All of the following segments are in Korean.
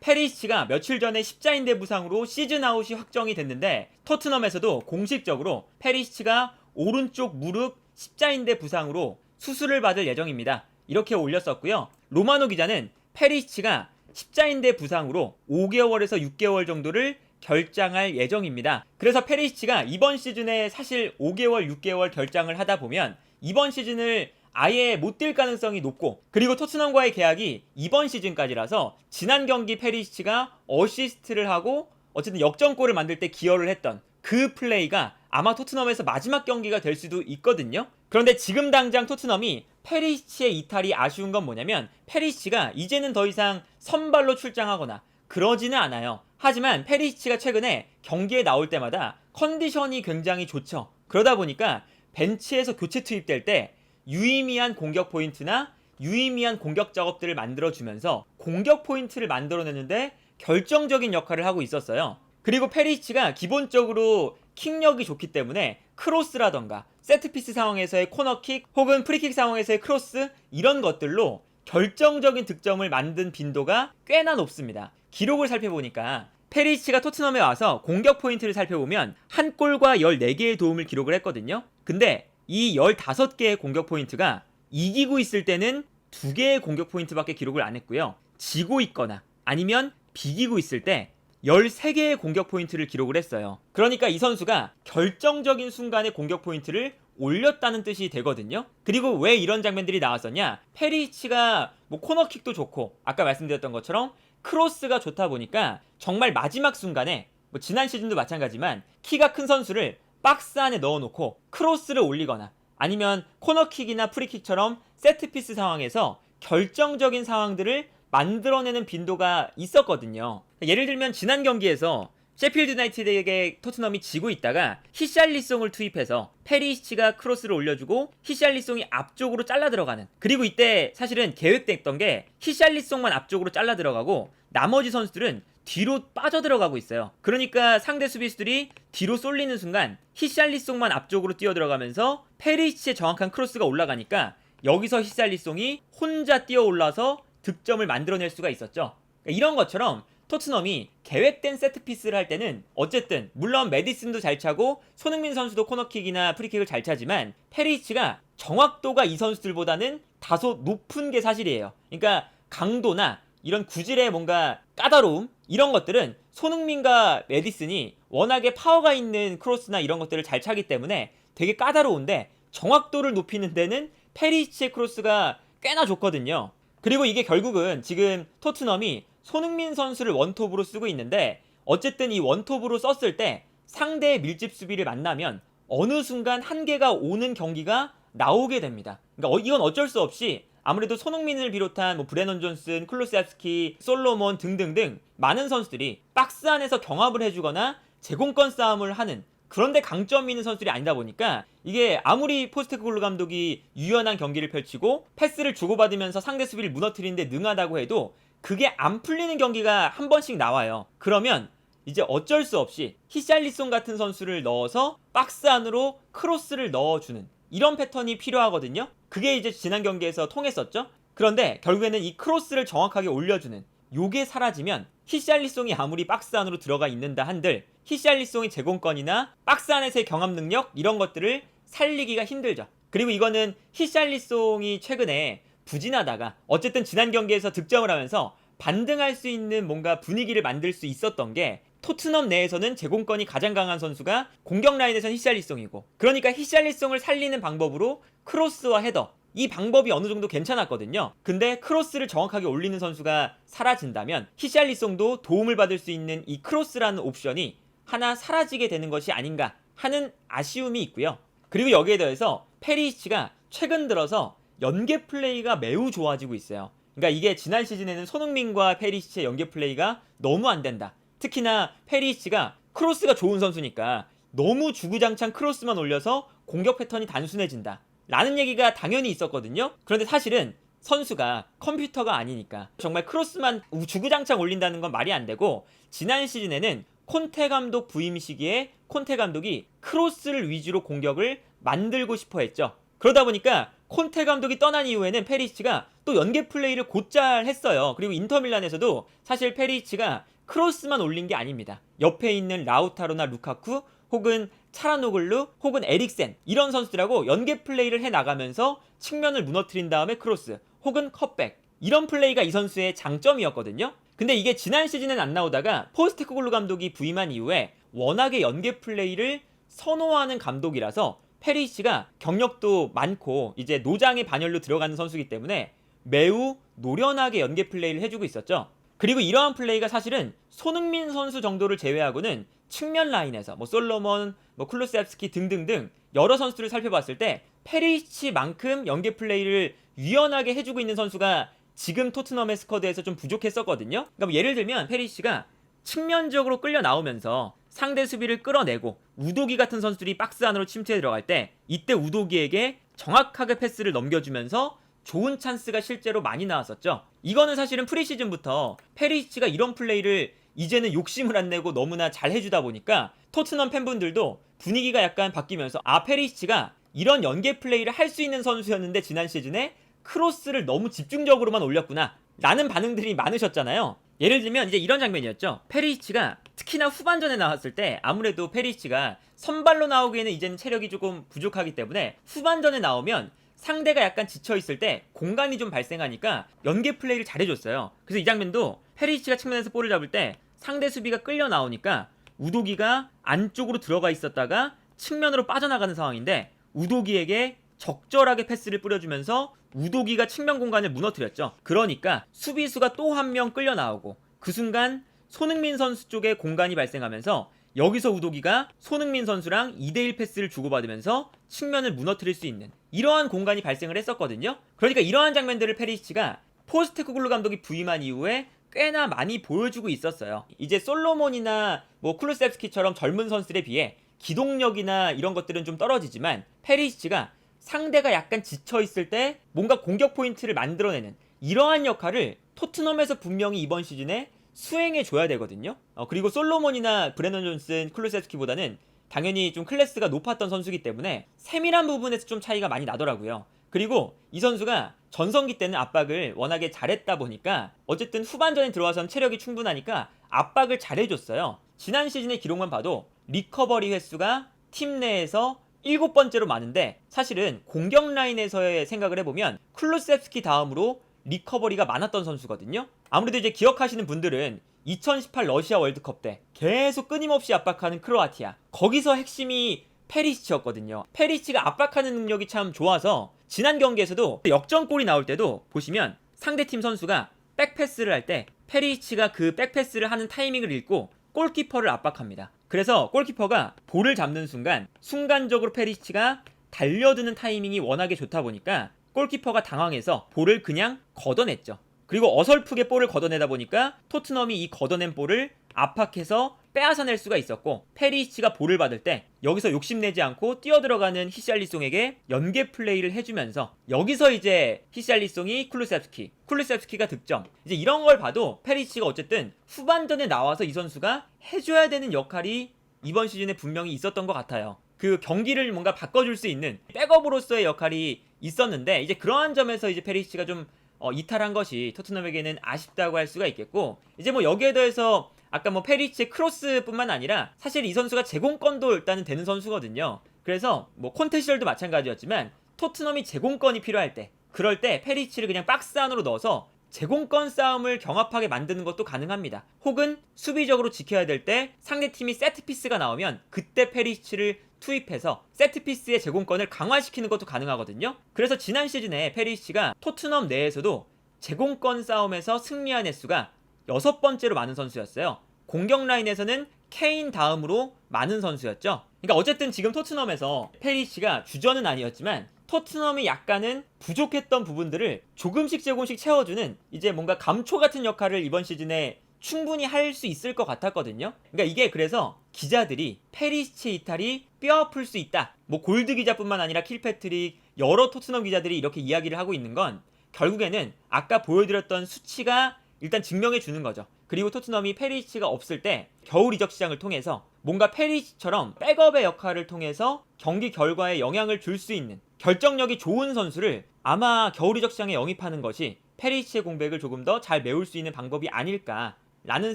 페리시치가 며칠 전에 십자인대 부상으로 시즌 아웃이 확정이 됐는데 토트넘에서도 공식적으로 페리시치가 오른쪽 무릎 십자인대 부상으로 수술을 받을 예정입니다. 이렇게 올렸었고요. 로마노 기자는 페리시치가 십자인대 부상으로 5개월에서 6개월 정도를 결장할 예정입니다. 그래서 페리시치가 이번 시즌에 사실 5개월, 6개월 결장을 하다 보면 이번 시즌을 아예 못 뛸 가능성이 높고 그리고 토트넘과의 계약이 이번 시즌까지라서 지난 경기 페리시치가 어시스트를 하고 어쨌든 역전골을 만들 때 기여를 했던 그 플레이가 아마 토트넘에서 마지막 경기가 될 수도 있거든요. 그런데 지금 당장 토트넘이 페리시치의 이탈이 아쉬운 건 뭐냐면 페리시치가 이제는 더 이상 선발로 출장하거나 그러지는 않아요. 하지만 페리시치가 최근에 경기에 나올 때마다 컨디션이 굉장히 좋죠. 그러다 보니까 벤치에서 교체 투입될 때 유의미한 공격 포인트나 유의미한 공격 작업들을 만들어주면서 공격 포인트를 만들어내는데 결정적인 역할을 하고 있었어요. 그리고 페리치가 기본적으로 킥력이 좋기 때문에 크로스라던가 세트피스 상황에서의 코너킥 혹은 프리킥 상황에서의 크로스 이런 것들로 결정적인 득점을 만든 빈도가 꽤나 높습니다. 기록을 살펴보니까 페리치가 토트넘에 와서 공격 포인트를 살펴보면 한 골과 14개의 도움을 기록을 했거든요. 근데 이 15개의 공격 포인트가 이기고 있을 때는 2개의 공격 포인트밖에 기록을 안 했고요. 지고 있거나 아니면 비기고 있을 때 13개의 공격 포인트를 기록을 했어요. 그러니까 이 선수가 결정적인 순간에 공격 포인트를 올렸다는 뜻이 되거든요. 그리고 왜 이런 장면들이 나왔었냐? 페리치가 뭐 코너킥도 좋고 아까 말씀드렸던 것처럼 크로스가 좋다 보니까 정말 마지막 순간에 뭐 지난 시즌도 마찬가지만 키가 큰 선수를 박스 안에 넣어놓고 크로스를 올리거나 아니면 코너킥이나 프리킥처럼 세트피스 상황에서 결정적인 상황들을 만들어내는 빈도가 있었거든요. 예를 들면 지난 경기에서 셰필드 유나이티드에게 토트넘이 지고 있다가 히샬리송을 투입해서 페리시치가 크로스를 올려주고 히샬리송이 앞쪽으로 잘라 들어가는 그리고 이때 사실은 계획됐던 게 히샬리송만 앞쪽으로 잘라 들어가고 나머지 선수들은 뒤로 빠져 들어가고 있어요. 그러니까 상대 수비수들이 뒤로 쏠리는 순간 히샬리송만 앞쪽으로 뛰어 들어가면서 페리시치의 정확한 크로스가 올라가니까 여기서 히샬리송이 혼자 뛰어 올라서 득점을 만들어낼 수가 있었죠. 그러니까 이런 것처럼 토트넘이 계획된 세트피스를 할 때는 어쨌든 물론 메디슨도 잘 차고 손흥민 선수도 코너킥이나 프리킥을 잘 차지만 페리치가 정확도가 이 선수들보다는 다소 높은 게 사실이에요. 그러니까 강도나 이런 구질의 뭔가 까다로움 이런 것들은 손흥민과 메디슨이 워낙에 파워가 있는 크로스나 이런 것들을 잘 차기 때문에 되게 까다로운데 정확도를 높이는 데는 페리치의 크로스가 꽤나 좋거든요. 그리고 이게 결국은 지금 토트넘이 손흥민 선수를 원톱으로 쓰고 있는데 어쨌든 이 원톱으로 썼을 때 상대의 밀집 수비를 만나면 어느 순간 한계가 오는 경기가 나오게 됩니다. 그러니까 어- 이건 어쩔 수 없이 아무래도 손흥민을 비롯한 뭐 브레넌 존슨, 클로세프스키, 솔로몬 등등등 많은 선수들이 박스 안에서 경합을 해주거나 제공권 싸움을 하는 그런데 강점 있는 선수들이 아니다 보니까 이게 아무리 포스테코글루 감독이 유연한 경기를 펼치고 패스를 주고받으면서 상대 수비를 무너뜨리는데 능하다고 해도 그게 안 풀리는 경기가 한 번씩 나와요. 그러면 이제 어쩔 수 없이 히샬리송 같은 선수를 넣어서 박스 안으로 크로스를 넣어주는 이런 패턴이 필요하거든요. 그게 이제 지난 경기에서 통했었죠. 그런데 결국에는 이 크로스를 정확하게 올려주는 요게 사라지면 히샬리송이 아무리 박스 안으로 들어가 있는다 한들 히샬리송의 제공권이나 박스 안에서의 경합 능력 이런 것들을 살리기가 힘들죠. 그리고 이거는 히샬리송이 최근에 부진하다가 어쨌든 지난 경기에서 득점을 하면서 반등할 수 있는 뭔가 분위기를 만들 수 있었던 게 토트넘 내에서는 제공권이 가장 강한 선수가 공격 라인에서는 히샬리송이고 그러니까 히샬리송을 살리는 방법으로 크로스와 헤더 이 방법이 어느 정도 괜찮았거든요. 근데 크로스를 정확하게 올리는 선수가 사라진다면 히샬리송도 도움을 받을 수 있는 이 크로스라는 옵션이 하나 사라지게 되는 것이 아닌가 하는 아쉬움이 있고요. 그리고 여기에 더해서 페리시치가 최근 들어서 연계 플레이가 매우 좋아지고 있어요. 그러니까 이게 지난 시즌에는 손흥민과 페리시치의 연계 플레이가 너무 안 된다. 특히나 페리시치가 크로스가 좋은 선수니까 너무 주구장창 크로스만 올려서 공격 패턴이 단순해진다. 라는 얘기가 당연히 있었거든요. 그런데 사실은 선수가 컴퓨터가 아니니까 정말 크로스만 주구장창 올린다는 건 말이 안 되고 지난 시즌에는 콘테 감독 부임 시기에 콘테 감독이 크로스를 위주로 공격을 만들고 싶어 했죠. 그러다 보니까 콘테 감독이 떠난 이후에는 페리시치가 또또 연계 플레이를 곧잘 했어요. 그리고 인터밀란에서도 사실 페리치가 크로스만 올린 게 아닙니다. 옆에 있는 라우타로나 루카쿠 혹은 차라노글루 혹은 에릭센 이런 선수들하고 연계 플레이를 해 나가면서 측면을 무너뜨린 다음에 크로스 혹은 컵백 이런 플레이가 이 선수의 장점이었거든요. 근데 이게 지난 시즌엔 안 나오다가 포스테코글루 감독이 부임한 이후에 워낙에 연계 플레이를 선호하는 감독이라서 페리시가 경력도 많고 이제 노장의 반열로 들어가는 선수이기 때문에 매우 노련하게 연계 플레이를 해주고 있었죠. 그리고 이러한 플레이가 사실은 손흥민 선수 정도를 제외하고는 측면 라인에서 뭐 솔로몬, 뭐 클루셉스키 등등등 여러 선수들을 살펴봤을 때 페리시만큼 연계 플레이를 유연하게 해주고 있는 선수가 지금 토트넘의 스쿼드에서 좀 부족했었거든요. 그러니까 뭐 예를 들면 페리시가 측면적으로 끌려 나오면서 상대 수비를 끌어내고 우도기 같은 선수들이 박스 안으로 침투해 들어갈 때 이때 우도기에게 정확하게 패스를 넘겨주면서 좋은 찬스가 실제로 많이 나왔었죠. 이거는 사실은 프리시즌부터 페리시가 이런 플레이를 이제는 욕심을 안 내고 너무나 잘 해주다 보니까 토트넘 팬분들도 분위기가 약간 바뀌면서 아 페리시가 이런 연계 플레이를 할 수 있는 선수였는데 지난 시즌에 크로스를 너무 집중적으로만 올렸구나 라는 반응들이 많으셨잖아요. 예를 들면 이제 이런 장면이었죠. 페리치가 특히나 후반전에 나왔을 때 아무래도 페리치가 선발로 나오기에는 이제는 체력이 조금 부족하기 때문에 후반전에 나오면 상대가 약간 지쳐 있을 때 공간이 좀 발생하니까 연계 플레이를 잘해줬어요. 그래서 이 장면도 페리치가 측면에서 볼을 잡을 때 상대 수비가 끌려 나오니까 우도기가 안쪽으로 들어가 있었다가 측면으로 빠져나가는 상황인데 우도기에게 적절하게 패스를 뿌려주면서 우도기가 측면 공간을 무너뜨렸죠. 그러니까 수비수가 또 한 명 끌려 나오고 그 순간 손흥민 선수 쪽에 공간이 발생하면서 여기서 우도기가 손흥민 선수랑 2대1 패스를 주고받으면서 측면을 무너뜨릴 수 있는 이러한 공간이 발생을 했었거든요. 그러니까 이러한 장면들을 페리시치가 포스테코글루 감독이 부임한 이후에 꽤나 많이 보여주고 있었어요. 이제 솔로몬이나 뭐 쿨루셉스키처럼 젊은 선수들에 비해 기동력이나 이런 것들은 좀 떨어지지만 페리시치가 상대가 약간 지쳐 있을 때 뭔가 공격 포인트를 만들어내는 이러한 역할을 토트넘에서 분명히 이번 시즌에 수행해 줘야 되거든요. 어, 그리고 솔로몬이나 브레넌 존슨, 클루세스키보다는 당연히 좀 클래스가 높았던 선수기 때문에 세밀한 부분에서 좀 차이가 많이 나더라고요. 그리고 이 선수가 전성기 때는 압박을 워낙에 잘했다 보니까 어쨌든 후반전에 들어와선 체력이 충분하니까 압박을 잘해줬어요. 지난 시즌의 기록만 봐도 리커버리 횟수가 팀 내에서 일곱 번째로 많은데 사실은 공격 라인에서의 생각을 해보면 클루셉스키 다음으로 리커버리가 많았던 선수거든요. 아무래도 이제 기억하시는 분들은 2018 러시아 월드컵 때 계속 끊임없이 압박하는 크로아티아 거기서 핵심이 페리시치였거든요. 페리시치가 압박하는 능력이 참 좋아서 지난 경기에서도 역전골이 나올 때도 보시면 상대팀 선수가 백패스를 할 때 페리시치가 그 백패스를 하는 타이밍을 읽고 골키퍼를 압박합니다. 그래서 골키퍼가 볼을 잡는 순간 순간적으로 페리시치가 달려드는 타이밍이 워낙에 좋다 보니까 골키퍼가 당황해서 볼을 그냥 걷어냈죠. 그리고 어설프게 볼을 걷어내다 보니까 토트넘이 이 걷어낸 볼을 압박해서 빼앗아낼 수가 있었고 페리시치가 볼을 받을 때 여기서 욕심내지 않고 뛰어들어가는 히샬리송에게 연계 플레이를 해주면서 여기서 이제 히샬리송이 쿨루셉스키 쿨루셉스키가 득점. 이제 이런 걸 봐도 페리시치가 어쨌든 후반전에 나와서 이 선수가 해줘야 되는 역할이 이번 시즌에 분명히 있었던 것 같아요. 그 경기를 뭔가 바꿔줄 수 있는 백업으로서의 역할이 있었는데 이제 그러한 점에서 이제 페리시치가 좀 어, 이탈한 것이 토트넘에게는 아쉽다고 할 수가 있겠고 이제 뭐 여기에 더해서 아까 뭐 페리치의 크로스뿐만 아니라 사실 이 선수가 제공권도 일단은 되는 선수거든요. 그래서 뭐 콘테 시절도 마찬가지였지만 토트넘이 제공권이 필요할 때 그럴 때 페리치를 그냥 박스 안으로 넣어서 제공권 싸움을 경합하게 만드는 것도 가능합니다. 혹은 수비적으로 지켜야 될 때 상대팀이 세트피스가 나오면 그때 페리치를 투입해서 세트피스의 제공권을 강화시키는 것도 가능하거든요. 그래서 지난 시즌에 페리치가 토트넘 내에서도 제공권 싸움에서 승리한 횟수가 여섯 번째로 많은 선수였어요. 공격 라인에서는 케인 다음으로 많은 선수였죠. 그러니까 어쨌든 지금 토트넘에서 페리시가 주전은 아니었지만 토트넘이 약간은 부족했던 부분들을 조금씩 조금씩 채워주는 이제 뭔가 감초 같은 역할을 이번 시즌에 충분히 할 수 있을 것 같았거든요. 그러니까 이게 그래서 기자들이 페리시치 이탈이 뼈 아플 수 있다. 뭐 골드 기자뿐만 아니라 킬패트릭 여러 토트넘 기자들이 이렇게 이야기를 하고 있는 건 결국에는 아까 보여드렸던 수치가 일단 증명해 주는 거죠. 그리고 토트넘이 페리시치가 없을 때 겨울 이적 시장을 통해서 뭔가 페리시처럼 백업의 역할을 통해서 경기 결과에 영향을 줄 수 있는 결정력이 좋은 선수를 아마 겨울 이적 시장에 영입하는 것이 페리시치의 공백을 조금 더 잘 메울 수 있는 방법이 아닐까. 라는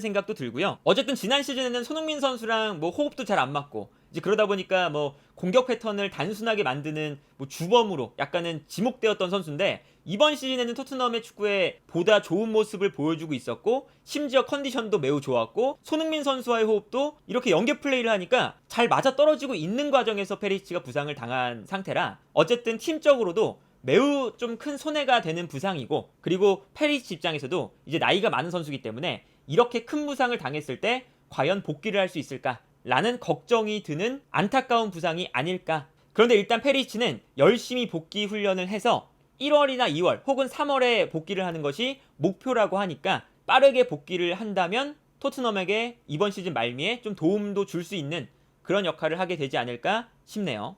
생각도 들고요. 어쨌든 지난 시즌에는 손흥민 선수랑 뭐 호흡도 잘 안 맞고 이제 그러다 보니까 뭐 공격 패턴을 단순하게 만드는 뭐 주범으로 약간은 지목되었던 선수인데 이번 시즌에는 토트넘의 축구에 보다 좋은 모습을 보여주고 있었고 심지어 컨디션도 매우 좋았고 손흥민 선수와의 호흡도 이렇게 연계 플레이를 하니까 잘 맞아 떨어지고 있는 과정에서 페리치가 부상을 당한 상태라 어쨌든 팀적으로도 매우 좀 큰 손해가 되는 부상이고 그리고 페리치 입장에서도 이제 나이가 많은 선수이기 때문에 이렇게 큰 부상을 당했을 때 과연 복귀를 할 수 있을까? 라는 걱정이 드는 안타까운 부상이 아닐까. 그런데 일단 페리치는 열심히 복귀 훈련을 해서 1월이나 2월 혹은 3월에 복귀를 하는 것이 목표라고 하니까 빠르게 복귀를 한다면 토트넘에게 이번 시즌 말미에 좀 도움도 줄 수 있는 그런 역할을 하게 되지 않을까 싶네요.